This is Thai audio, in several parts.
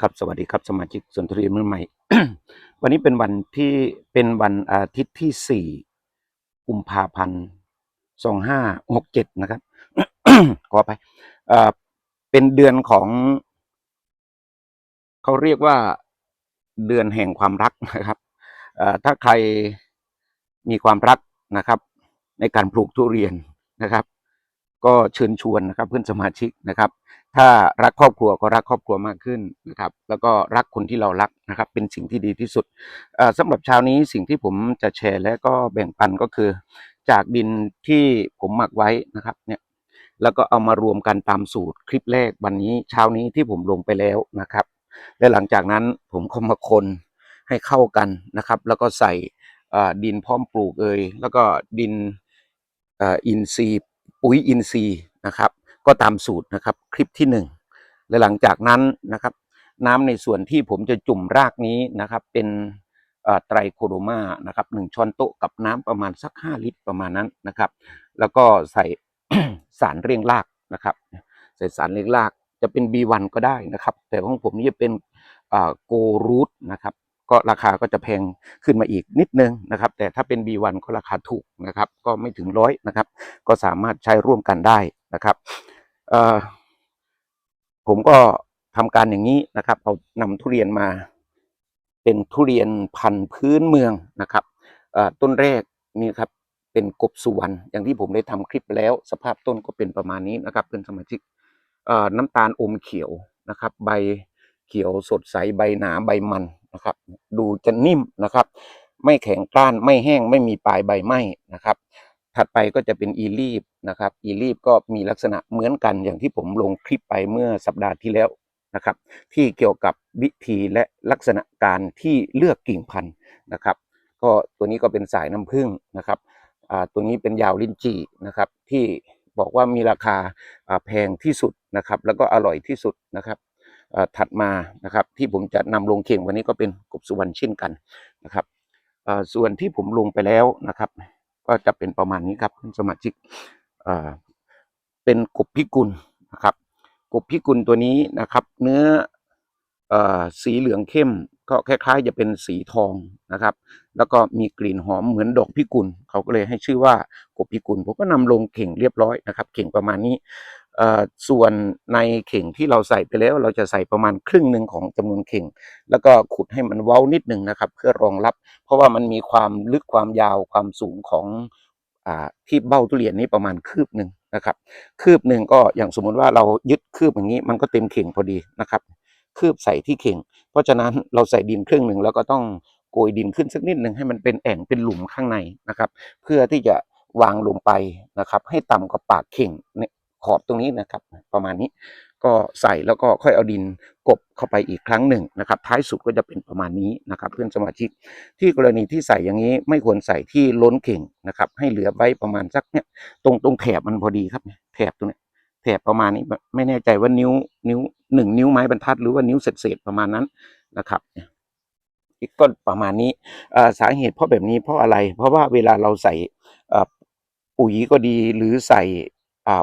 ครับสวัสดีครับสมาชิกส่วนทุเรียนมือใหม่ วันนี้เป็นวันที่เป็นวันอาทิตย์ที่สี่กุมภาพันธ์สองห้าหกเจ็ดนะครับ ขอไปเอ่อเป็นเดือนของ เขาเรียกว่าเดือนแห่งความรักนะครับเอ่อถ้าใครมีความรักนะครับ ในการปลูกทุเรียนนะครับ ก็เชิญชวนนะครับเพื่อนสมาชิกนะครับ ถ้ารักครอบครัวก็รักครอบครัวมากขึ้นนะครับ แล้วก็รักคนที่เรารักนะครับ เป็นสิ่งที่ดีที่สุดเอ่อสำหรับเช้านี้สิ่งที่ผมจะแชร์และก็แบ่งปันก็คือ จากดินที่ผมหมักไว้นะครับเนี่ยแล้วก็เอามารวมกันตามสูตรคลิปแรกวันนี้เช้านี้ที่ผมลงไปแล้วนะครับ และหลังจากนั้นผมก็มาคนให้เข้ากันนะครับ แล้วก็ใส่ดินพร้อมปลูกเอยแล้วก็ดินอินทรีย์ ปุ๋ยอินทรีย์นะครับ ก็ตามสูตรนะครับคลิปที่หนึ่งและหลังจากนั้นนะครับ น้ำในส่วนที่ผมจะจุ่มรากนี้นะครับ เป็นไตรโคโดมานะครับหนึ่งช้อนโต๊ะกับน้ำประมาณสักห้าลิตรประมาณนั้นนะครับ แล้วก็ใส่สารเรียงรากนะครับ ใส่สารเรียงรากจะเป็น B1 ก็ได้นะครับ แต่ของผมนี่จะเป็นโกรูทนะครับ ก็ราคาก็จะแพงขึ้นมาอีกนิดนึงนะครับ แต่ถ้าเป็น B1 ก็ราคาถูกนะครับ ก็ไม่ถึงร้อยนะครับ ก็สามารถใช้ร่วมกันได้นะครับผมก็ทำการอย่างนี้นะครับ เอานำทุเรียนมา เป็นทุเรียนพันธุ์พื้นเมืองนะครับต้นแรกนี่ครับเป็นกบสุวรรณอย่างที่ผมได้ทำคลิปแล้ว สภาพต้นก็เป็นประมาณนี้นะครับเพื่อนสมาชิกน้ำตาลอมเขียวนะครับ ใบ เขียวสดใสใบหนาใบมันนะครับ ดูจะนิ่มนะครับ ไม่แข็งกร้านไม่แห้งไม่มีปลายใบไหม้นะครับ ถัดไปก็จะเป็นอีลีฟนะครับอีลีฟก็มีลักษณะเหมือนกันอย่างที่ผมลงคลิปไปเมื่อสัปดาห์ที่แล้วนะครับ ที่เกี่ยวกับวิธีและลักษณะการที่เลือกกิ่งพันธุ์นะครับ ก็ตัวนี้ก็เป็นสายน้ำผึ้งนะครับอ่าตัวนี้เป็นยาวลิ้นจี่นะครับ ที่บอกว่ามีราคาแพงที่สุดนะครับ แล้วก็อร่อยที่สุดนะครับ ถัดมานะครับที่ผมจะนำลงเข่งวันนี้ก็เป็นกบสุวรรณเช่นกันนะครับส่วนที่ผมลงไปแล้วนะครับ ก็จะเป็นประมาณนี้ครับสมาชิกเป็นกบพิกุลนะครับ กบพิกุลตัวนี้นะครับ เนื้อสีเหลืองเข้มก็คล้ายๆ จะเป็นสีทองนะครับ แล้วก็มีกลิ่นหอมเหมือนดอกพิกุลเขาก็เลยให้ชื่อว่ากบพิกุลผมก็นำลงเข่งเรียบร้อยนะครับ เข่งประมาณนี้ ส่วนในเข่งที่เราใส่ไปแล้ว เราจะใส่ประมาณครึ่งหนึ่งของจำนวนเข่ง แล้วก็ขุดให้มันเว้านิดหนึ่งนะครับ เพื่อรองรับ เพราะว่ามันมีความลึกความยาวความสูงของอที่เบ้าทุเรียนนี้ประมาณคืบหนึ่งนะครับ คืบหนึ่งก็อย่างสมมุติว่าเรายึดคืบอย่างนี้ มันก็เต็มเข่งพอดีนะครับ คืบใส่ที่เข่ง เพราะฉะนั้นเราใส่ดินครึ่งหนึ่งแล้วก็ต้องโกยดินขึ้นสักนิดหนึ่งให้มันเป็นแอ่งเป็นหลุมข้างในนะครับ เพื่อที่จะวางลงไปนะครับ ให้ต่ำกว่าปากเข่งเนี่ย ขอบตรงนี้นะครับ ประมาณนี้ก็ใส่แล้วก็ค่อยเอาดินกบเข้าไปอีกครั้งหนึ่งนะครับ ท้ายสุดก็จะเป็นประมาณนี้นะครับ เพื่อนสมาชิกที่กรณีที่ใส่อย่างนี้ไม่ควรใส่ที่ล้นเข่งนะครับ ให้เหลือไว้ประมาณสักเนี่ยตรงตรงแถบมันพอดีครับแถบตรงนี้แถบประมาณนี้ไม่แน่ใจว่านิ้วนิ้วหนึ่งนิ้วไม้บรรทัดหรือว่านิ้วเศษๆประมาณนั้นนะครับอีกก็ประมาณนี้สาเหตุเพราะแบบนี้เพราะอะไร เพราะว่าเวลาเราใส่ปุ๋ยก็ดีหรือใส่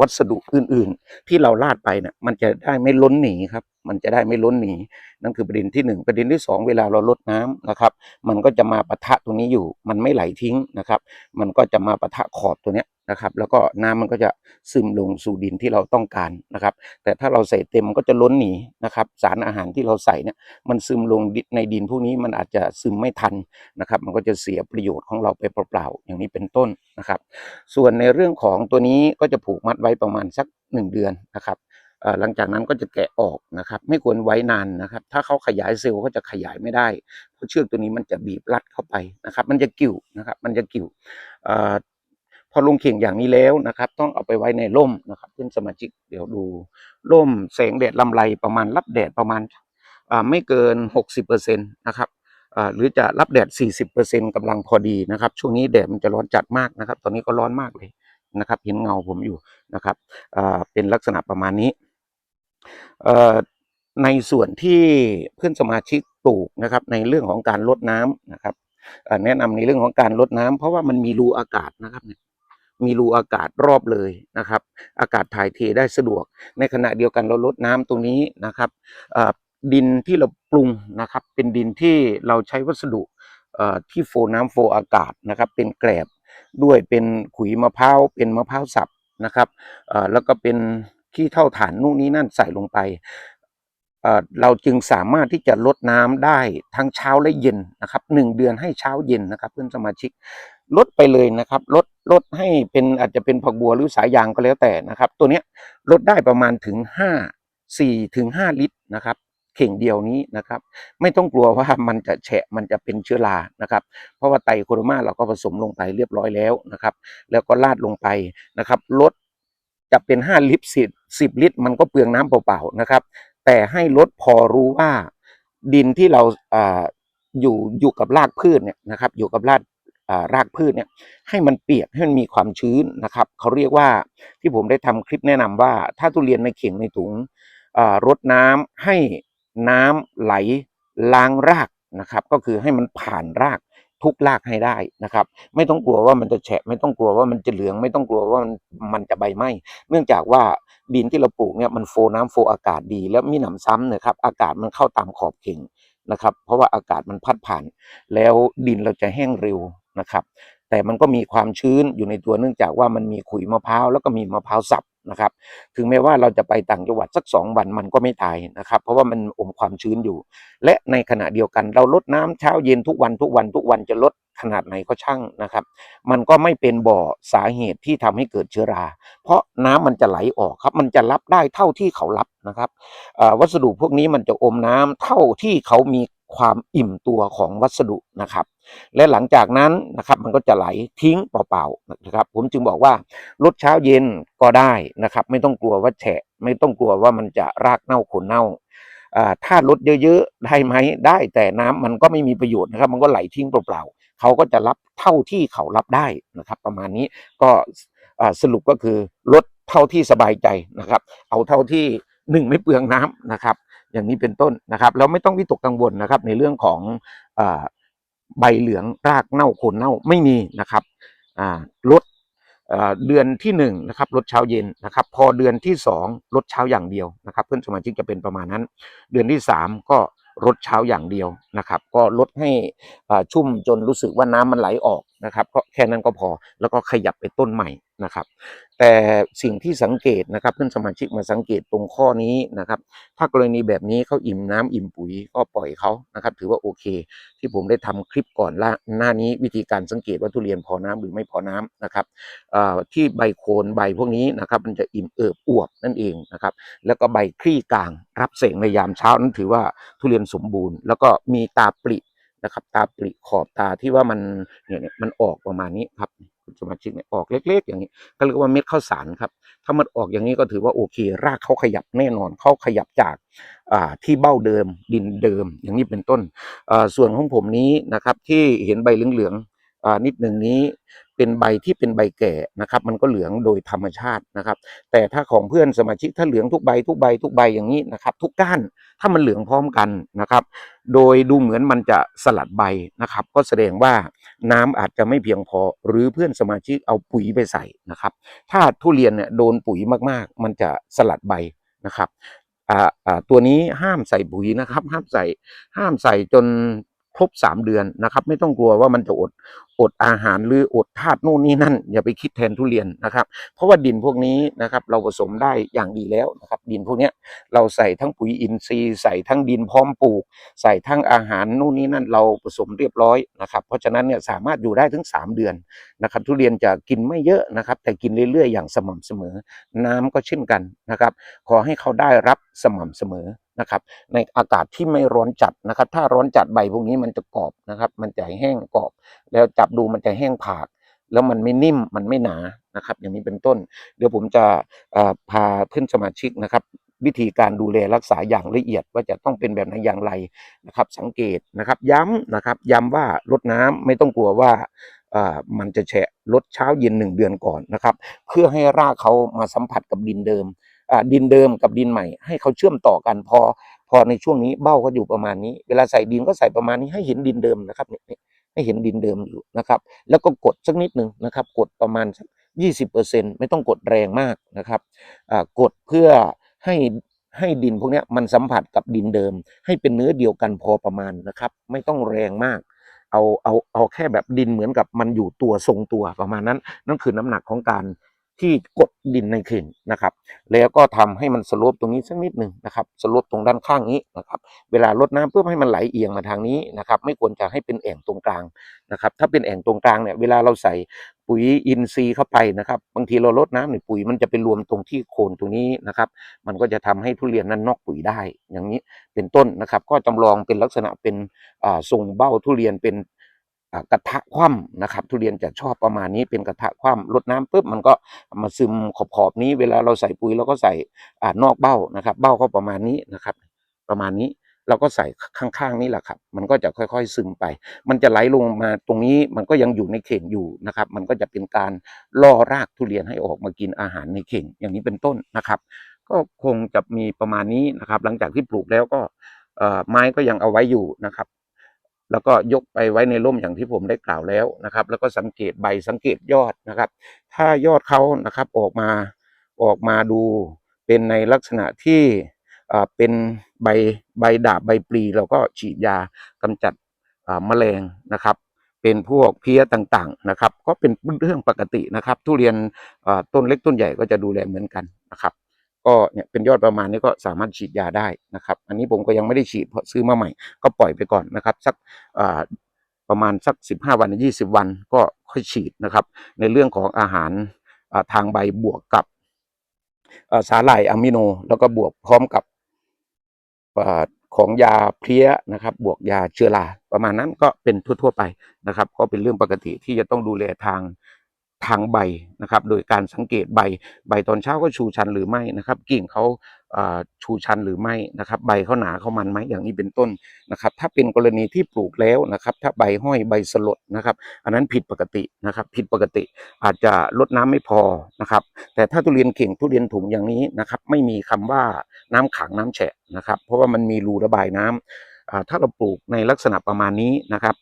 วัสดุอื่นๆ ที่เราลาดไปเนี่ยมันจะได้ไม่ล้นหนีครับ มันจะได้ไม่ล้นหนีนั่นคือประเด็นที่หนึ่งประเด็นที่สองเวลาเราลดน้ำนะครับ มันก็จะมาปะทะตรงนี้อยู่ มันไม่ไหลทิ้งนะครับ มันก็จะมาปะทะขอบตัวเนี้ย นะครับ แล้วก็น้ำมันก็จะซึมลงสู่ดินที่เราต้องการนะครับ แต่ถ้าเราใส่เต็มมันก็จะล้นหนีนะครับ สารอาหารที่เราใส่เนี่ยมันซึมลงในดินพวกนี้มันอาจจะซึมไม่ทันนะครับ มันก็จะเสียประโยชน์ของเราไปเปล่าๆอย่างนี้เป็นต้นนะครับ ส่วนในเรื่องของตัวนี้ก็จะผูกมัดไว้ประมาณสักหนึ่งเดือนนะครับหลังจากนั้นก็จะแกะออกนะครับ ไม่ควรไว้นานนะครับ ถ้าเขาขยายเซลล์ก็จะขยายไม่ได้ เพราะเชือกตัวนี้มันจะบีบรัดเข้าไปนะครับ มันจะกิ่วนะครับ มันจะกิ่ว พอลงเข่งอย่างนี้แล้วนะครับ ต้องเอาไปไว้ในร่มนะครับเพื่อนสมาชิกเดี๋ยวดูร่มแสงแดดลำไรประมาณรับแดดประมาณไม่เกินหกสิบเปอร์เซ็นต์นะครับหรือจะรับแดดสี่สิบเปอร์เซ็นต์กำลังพอดีนะครับ ช่วงนี้แดดมันจะร้อนจัดมากนะครับ ตอนนี้ก็ร้อนมากเลยนะครับ เห็นเงาผมอยู่นะครับเป็นลักษณะประมาณนี้ในส่วนที่เพื่อนสมาชิกปลูกนะครับ ในเรื่องของการลดน้ำนะครับแนะนำในเรื่องของการลดน้ำเพราะว่ามันมีรูอากาศนะครับเนี่ย มีรูอากาศรอบเลยนะครับ อากาศถ่ายเทได้สะดวก ในขณะเดียวกันเราลดน้ำตรงนี้นะครับดินที่เราปรุงนะครับ เป็นดินที่เราใช้วัสดุที่โฟน้ำโฟอากาศนะครับ เป็นแกลบด้วยเป็นขุยมะพร้าวเป็นมะพร้าวสับนะครับแล้วก็เป็นขี้เท่าฐานนู่นนี่นั่นใส่ลงไปเอ่อเราจึงสามารถที่จะลดน้ำได้ทั้งเช้าและเย็นนะครับหนึ่งเดือนให้เช้าเย็นนะครับ เพื่อนสมาชิก ลดไปเลยนะครับลดลดให้เป็นอาจจะเป็นผักบัวหรือสายยางก็แล้วแต่นะครับ ตัวเนี้ยลดได้ประมาณถึงห้าสี่ถึงห้าลิตรนะครับ เข่งเดียวนี้นะครับ ไม่ต้องกลัวว่ามันจะแฉะมันจะเป็นเชื้อรานะครับ เพราะว่าไตโคโรมาเราก็ผสมลงไปเรียบร้อยแล้วนะครับ แล้วก็ราดลงไปนะครับลดจะเป็นห้าลิตรสิบสิบลิตร มันก็เปลืองน้ำเปล่าๆนะครับ แต่ให้ลดพอรู้ว่าดินที่เราอ่าอยู่อยู่กับรากพืชเนี่ยนะครับ อยู่กับราก รากพืชเนี่ยให้มันเปียกให้มันมีความชื้นนะครับเขาเรียกว่าที่ผมได้ทำคลิปแนะนำว่า ถ้าทุเรียนในเข่งในถุงรดน้ำให้น้ำไหลล้างรากนะครับ ก็คือให้มันผ่านรากทุกรากให้ได้นะครับ ไม่ต้องกลัวว่ามันจะแฉะไม่ต้องกลัวว่ามันจะเหลือง ไม่ต้องกลัวว่ามันมันจะใบไหม้เนื่องจากว่าดินที่เราปลูกเนี่ยมันโฟน้ำโฟอากาศดี แล้วมีหนำซ้ำนะครับ อากาศมันเข้าตามขอบเข่งนะครับ เพราะว่าอากาศมันพัดผ่าน แล้วดินเราจะแห้งเร็ว นะครับ แต่มันก็มีความชื้นอยู่ในตัวเนื่องจากว่ามันมีขุยมะพร้าวแล้วก็มีมะพร้าวสับนะครับ ถึงแม้ว่าเราจะไปต่างจังหวัดสักสองวันมันก็ไม่ตายนะครับ เพราะว่ามันอมความชื้นอยู่ และในขณะเดียวกันเราลดน้ำเช้าเย็นทุกวันทุกวันทุกวันจะลดขนาดไหนก็ช่างนะครับ มันก็ไม่เป็นบ่อสาเหตุที่ทำให้เกิดเชื้อรา เพราะน้ำมันจะไหลออกครับ มันจะรับได้เท่าที่เขารับนะครับวัสดุพวกนี้มันจะอมน้ำเท่าที่เขามี ความอิ่มตัวของวัสดุนะครับ และหลังจากนั้นนะครับมันก็จะไหลทิ้งเปล่าๆนะครับ ผมจึงบอกว่าลดเช้าเย็นก็ได้นะครับ ไม่ต้องกลัวว่าแฉะ ไม่ต้องกลัวว่ามันจะรากเน่าโคนเน่าอ่าถ้าลดเยอะๆได้ไหมได้แต่น้ำมันก็ไม่มีประโยชน์นะครับ มันก็ไหลทิ้งเปล่าๆเขาก็จะรับเท่าที่เขารับได้นะครับ ประมาณนี้ก็สรุปก็คือลดเท่าที่สบายใจนะครับ เอาเท่าที่หนึ่งไม่เปลืองน้ำนะครับ อย่างนี้เป็นต้นนะครับแล้วไม่ต้องวิตกกังวลนะครับ ในเรื่องของอใบเหลืองรากเน่าโคนเน่าไม่มีนะครับลดเดือนที่หนึ่งนะครับลดเช้าเย็นนะครับ พอเดือนที่สองลดเช้าอย่างเดียวนะครับ เพื่อนสมาชิกจะเป็นประมาณนั้น เดือนที่สามก็ลดเช้าอย่างเดียวนะครับ ก็ลดให้ชุ่มจนรู้สึกว่าน้ำมันไหลออก นะครับก็แค่นั้นก็พอแล้วก็ขยับไปต้นใหม่นะครับ แต่สิ่งที่สังเกตนะครับเพื่อนสมาชิกมาสังเกตตรงข้อนี้นะครับ ถ้ากรณีแบบนี้เขาอิ่มน้ำอิ่มปุ๋ยก็ปล่อยเขานะครับ ถือว่าโอเค ที่ผมได้ทำคลิปก่อนล่าหน้านี้วิธีการสังเกตว่าทุเรียนพอน้ำหรือไม่พอน้ำนะครับที่ใบโคนใบพวกนี้นะครับมันจะอิ่มเอิบอวบนั่นเองนะครับ แล้วก็ใบคลี่กลางรับแสงในยามเช้านั้นถือว่าทุเรียนสมบูรณ์ แล้วก็มีตาปริ นะครับ ตาปริขอบตาที่ว่ามันเนี่ยเนี่ยมันออกประมาณนี้ครับคุณสมาชิกเนี่ยออกเล็ก ๆ อย่างนี้ ก็เรียกว่าเม็ดข้าวสารครับ ถ้ามันออกอย่างนี้ก็ถือว่าโอเค รากเขาขยับแน่นอนเขาขยับจากที่เบ้าเดิมดินเดิม อย่างนี้เป็นต้นส่วนของผมนี้นะครับที่เห็นใบเหลืองๆนิดหนึ่งนี้ เป็นใบที่เป็นใบแก่นะครับมันก็เหลืองโดยธรรมชาตินะครับ แต่ถ้าของเพื่อนสมาชิกถ้าเหลืองทุกใบทุกใบทุกใบอย่างนี้นะครับ ทุกก้านถ้ามันเหลืองพร้อมกันนะครับ โดยดูเหมือนมันจะสลัดใบนะครับ ก็แสดงว่าน้ำอาจจะไม่เพียงพอ หรือเพื่อนสมาชิกเอาปุ๋ยไปใส่นะครับ ถ้าทุเรียนเนี่ยโดนปุ๋ยมากๆ มันจะสลัดใบนะครับอ่าอ่าตัวนี้ห้ามใส่ปุ๋ยนะครับ ห้ามใส่ห้ามใส่จน ครบสามเดือนนะครับ ไม่ต้องกลัวว่ามันจะอดอดอาหารหรืออดธาตุนู่นนี่นั่น อย่าไปคิดแทนทุเรียนนะครับ เพราะว่าดินพวกนี้นะครับ เราผสมได้อย่างดีแล้วนะครับ ดินพวกนี้เราใส่ทั้งปุ๋ยอินทรีย์ใส่ทั้งดินพร้อมปลูก ใส่ทั้งอาหารนู่นนี่นั่นเราผสมเรียบร้อยนะครับ เพราะฉะนั้นเนี่ยสามารถอยู่ได้ถึง 3 เดือนนะครับ ทุเรียนจะกินไม่เยอะนะครับ แต่กินเรื่อยๆอย่างสม่ำเสมอ น้ำก็เช่นกันนะครับ ขอให้เขาได้รับสม่ำเสมอ นะครับในอากาศที่ไม่ร้อนจัดนะครับ ถ้าร้อนจัดใบพวกนี้มันจะกรอบนะครับ มันจะแห้งกรอบ แล้วจับดูมันจะแห้งผาก แล้วมันไม่นิ่มมันไม่หนานะครับ อย่างนี้เป็นต้น เดี๋ยวผมจะพาเพื่อนสมาชิกนะครับ วิธีการดูแลรักษาอย่างละเอียดว่าจะต้องเป็นแบบไหนอย่างไรนะครับ สังเกตนะครับ ย้ำนะครับ ย้ำว่ารดน้ำไม่ต้องกลัวว่ามันจะแฉะลดเช้าเย็นหนึ่งเดือนก่อนนะครับ เพื่อให้รากเขามาสัมผัสกับดินเดิม ดินเดิมกับดินใหม่ ให้เขาเชื่อมต่อกันพอ พอในช่วงนี้เบ้าก็อยู่ประมาณนี้ เวลาใส่ดินก็ใส่ประมาณนี้ให้เห็นดินเดิมนะครับนี่ให้เห็นดินเดิมอยู่นะครับ แล้วก็กดสักนิดหนึ่งนะครับ กดประมาณสักยี่สิบเปอร์เซ็นไม่ต้องกดแรงมากนะครับกดเพื่อให้ให้ดินพวกนี้มันสัมผัสกับดินเดิม ให้เป็นเนื้อเดียวกันพอประมาณนะครับ ไม่ต้องแรงมาก เอาเอาเอาแค่แบบดินเหมือนกับมันอยู่ตัวทรงตัวประมาณนั้น นั่นคือน้ำหนักของการ ที่กดดินในเข่งนะครับ แล้วก็ทำให้มันสลปตรงนี้สักนิดหนึ่งนะครับสลปตรงด้านข้างนี้นะครับ เวลาลดน้ำเพื่อให้มันไหลเอียงมาทางนี้นะครับ ไม่ควรจะให้เป็นแอ่งตรงกลางนะครับ ถ้าเป็นแอ่งตรงกลางเนี่ยเวลาเราใส่ปุ๋ยอินทรีย์เข้าไปนะครับ บางทีเราลดน้ำในปุ๋ยมันจะไปรวมตรงที่โคนตรงนี้นะครับ มันก็จะทำให้ทุเรียนนั้นนอกปุ๋ยได้ อย่างนี้เป็นต้นนะครับ ก็จำลองเป็นลักษณะเป็นทรงเบ้าทุเรียนเป็น กระทะคว่ำนะครับ ทุเรียนจะชอบประมาณนี้เป็นกระทะคว่ำลดน้ำปุ๊บมันก็มาซึมขอบๆนี้เวลาเราใส่ปุ๋ยเราก็ใส่อนอกเบ้านะครับ เบ้าก็ประมาณนี้นะครับ ประมาณนี้เราก็ใส่ข้างๆนี่แหละครับ มันก็จะค่อยๆซึมไป มันจะไหลลงมาตรงนี้มันก็ยังอยู่ในเข่งอยู่นะครับ มันก็จะเป็นการล่อรากทุเรียนให้ออกมากินอาหารในเข่งอย่างนี้เป็นต้นนะครับ ก็คงจะมีประมาณนี้นะครับ หลังจากที่ปลูกแล้วก็ไม้ก็ยังเอาไว้อยู่นะครับ แล้วก็ยกไปไว้ในร่มอย่างที่ผมได้กล่าวแล้วนะครับ แล้วก็สังเกตใบสังเกตยอดนะครับ ถ้ายอดเขานะครับออกมาออกมาดูเป็นในลักษณะที่เป็นใบใบดาบใบปลีเราก็ฉีดยากำจัดแมลงนะครับ เป็นพวกเพี้ยต่างๆนะครับ ก็เป็นเรื่องปกตินะครับ ทุเรียนต้นเล็กต้นใหญ่ก็จะดูแลเหมือนกันนะครับ ก็เนี่ยเป็นยอดประมาณนี้ก็สามารถฉีดยาได้นะครับ อันนี้ผมก็ยังไม่ได้ฉีดเพราะซื้อมาใหม่ ก็ปล่อยไปก่อนนะครับ สักประมาณสักสิบห้าวันยี่สิบวันก็ค่อยฉีดนะครับ ในเรื่องของอาหารทางใบบวกกับสาหร่ายอะมิโน แล้วก็บวกพร้อมกับอของยาเพลี้ยนะครับ บวกยาเชื้อราประมาณนั้นก็เป็นทั่ว ๆ ไปนะครับ ก็เป็นเรื่องปกติที่จะต้องดูแลทาง ทางใบนะครับ โดยการสังเกตใบ ใบตอนเช้าก็ชูชันหรือไม่นะครับ กิ่งเขาชูชันหรือไม่นะครับ ใบเขาหนาเขามันไหมอย่างนี้เป็นต้นนะครับ ถ้าเป็นกรณีที่ปลูกแล้วนะครับ ถ้าใบห้อยใบสลดนะครับ อันนั้นผิดปกตินะครับ ผิดปกติอาจจะลดน้ำไม่พอนะครับ แต่ถ้าทุเรียนเข่งทุเรียนถุงอย่างนี้นะครับ ไม่มีคำว่าน้ำขังน้ำแฉะนะครับ เพราะว่ามันมีรูระบายน้ำอ่าถ้าเราปลูกในลักษณะประมาณนี้นะครับ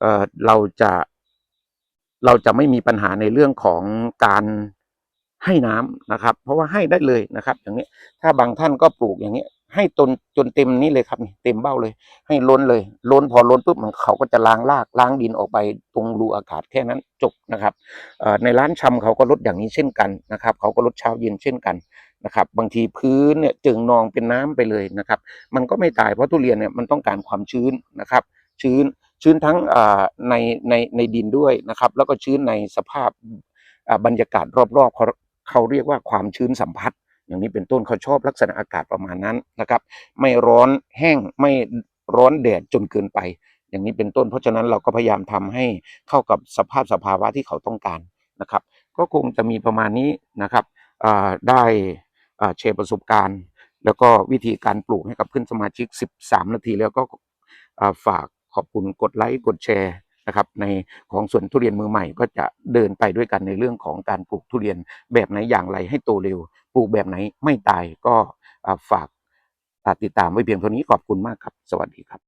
เออเราจะ เราจะไม่มีปัญหาในเรื่องของการให้น้ำนะครับ เพราะว่าให้ได้เลยนะครับ อย่างนี้ถ้าบางท่านก็ปลูกอย่างนี้ให้จนจนเต็มนี้เลยครับนี่เต็มเบ้าเลย ให้ล้นเลย ล้นพอล้นปุ๊บมันเขาก็จะล้างรากล้างดินออกไปตรงรูอากาศแค่นั้นจบนะครับในร้านชำเขาก็ลดอย่างนี้เช่นกันนะครับ เขาก็ลดเช้าเย็นเช่นกันนะครับ บางทีพื้นเนี่ยจึงนองเป็นน้ำไปเลยนะครับ มันก็ไม่ตายเพราะทุเรียนเนี่ยมันต้องการความชื้นนะครับ ชื้น ชื้นทั้งในในในดินด้วยนะครับ แล้วก็ชื้นในสภาพบรรยากาศรอบๆเขาเขาเรียกว่าความชื้นสัมผัส อย่างนี้เป็นต้นเขาชอบลักษณะอากาศประมาณนั้นนะครับ ไม่ร้อนแห้งไม่ร้อนแดดจนเกินไป อย่างนี้เป็นต้น เพราะฉะนั้นเราก็พยายามทำให้เข้ากับสภาพสภาวะที่เขาต้องการนะครับ ก็คงจะมีประมาณนี้นะครับได้แชร์ประสบการณ์ แล้วก็วิธีการปลูกให้กับเพื่อนสมาชิก 13 นาทีแล้วก็ฝาก ขอบคุณกดไลค์กดแชร์นะครับในของสวนทุเรียนมือใหม่ก็จะเดินไปด้วยกันในเรื่องของการปลูกทุเรียนแบบไหนอย่างไรให้โตเร็ว ปลูกแบบไหนไม่ตายก็ฝากติดตามไว้เพียงเท่านี้ขอบคุณมากครับ สวัสดีครับ